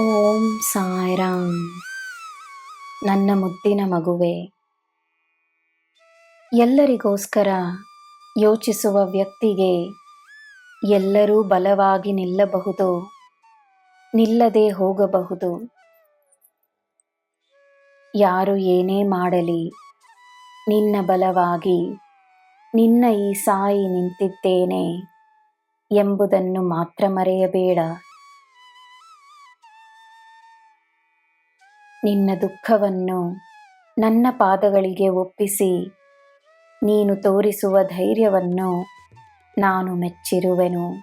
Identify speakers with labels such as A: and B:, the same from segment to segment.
A: ಓಂ ಸಾಯಿರಾಮ್ ನನ್ನ ಮುದ್ದಿನ ಮಗುವೆ. ಎಲ್ಲರಿಗೋಸ್ಕರ ಯೋಚಿಸುವ ವ್ಯಕ್ತಿಗೆ ಎಲ್ಲರೂ ಬಲವಾಗಿ ನಿಲ್ಲಬಹುದು, ನಿಲ್ಲದೆ ಹೋಗಬಹುದು. ಯಾರು ಏನೇ ಮಾಡಲಿ, ನಿನ್ನ ಬಲವಾಗಿ, ನಿನ್ನ ಈ ಸಾಯಿ ನಿಂತಿದ್ದೇನೆ ಎಂಬುದನ್ನು ಮಾತ್ರ ಮರೆಯಬೇಡ. ನಿನ್ನ ದುಃಖವನ್ನು ನನ್ನ ಪಾದಗಳಿಗೆ ಒಪ್ಪಿಸಿ. ನೀನು ತೋರಿಸುವ ಧೈರ್ಯವನ್ನು ನಾನು ಮೆಚ್ಚಿರುವೆನು.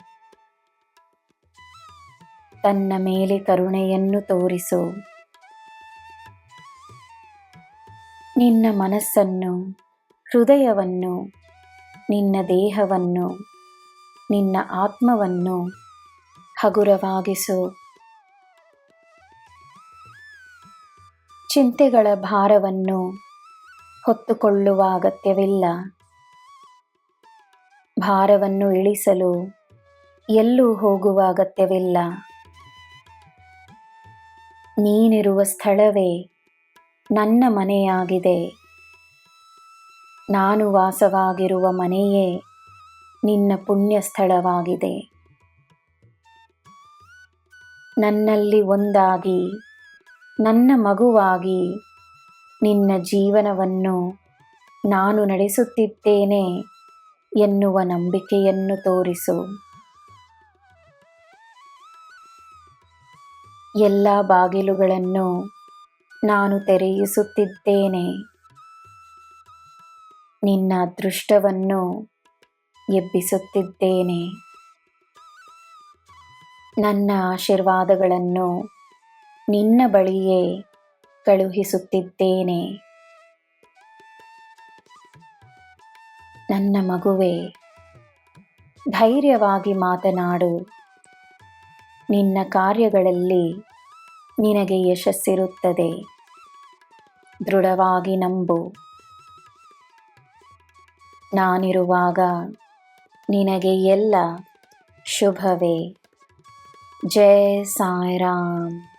A: ತನ್ನ ಮೇಲೆ ಕರುಣೆಯನ್ನು ತೋರಿಸು. ನಿನ್ನ ಮನಸ್ಸನ್ನು, ಹೃದಯವನ್ನು, ನಿನ್ನ ದೇಹವನ್ನು, ನಿನ್ನ ಆತ್ಮವನ್ನು ಹಗುರವಾಗಿಸು. ಚಿಂತೆಗಳ ಭಾರವನ್ನು ಹೊತ್ತುಕೊಳ್ಳುವ ಅಗತ್ಯವಿಲ್ಲ. ಭಾರವನ್ನು ಇಳಿಸಲು ಎಲ್ಲೂ ಹೋಗುವ ಅಗತ್ಯವಿಲ್ಲ. ನೀನಿರುವ ಸ್ಥಳವೇ ನನ್ನ ಮನೆಯಾಗಿದೆ. ನಾನು ವಾಸವಾಗಿರುವ ಮನೆಯೇ ನಿನ್ನ ಪುಣ್ಯ ಸ್ಥಳವಾಗಿದೆ ನನ್ನಲ್ಲಿ ಒಂದಾಗಿ ನನ್ನ ಮಗುವಾಗಿ ನಿನ್ನ ಜೀವನವನ್ನು ನಾನು ನಡೆಸುತ್ತಿದ್ದೇನೆ ಎನ್ನುವ ನಂಬಿಕೆಯನ್ನು ತೋರಿಸು. ಎಲ್ಲ ಬಾಗಿಲುಗಳನ್ನು ನಾನು ತೆರೆಯಿಸುತ್ತಿದ್ದೇನೆ ನಿನ್ನ ಅದೃಷ್ಟವನ್ನು ಎಬ್ಬಿಸುತ್ತಿದ್ದೇನೆ. ನನ್ನ ಆಶೀರ್ವಾದಗಳನ್ನು ನಿನ್ನ ಬಳಿಯೇ ಕಳುಹಿಸುತ್ತಿದ್ದೇನೆ. ನನ್ನ ಮಗುವೆ, ಧೈರ್ಯವಾಗಿ ಮಾತನಾಡು. ನಿನ್ನ ಕಾರ್ಯಗಳಲ್ಲಿ ನಿನಗೆ ಯಶಸ್ಸಿರುತ್ತದೆ. ದೃಢವಾಗಿ ನಂಬು. ನಾನಿರುವಾಗ ನಿನಗೆ ಎಲ್ಲ ಶುಭವೇ. ಜಯ ಸಾಯಿರಾಮ್.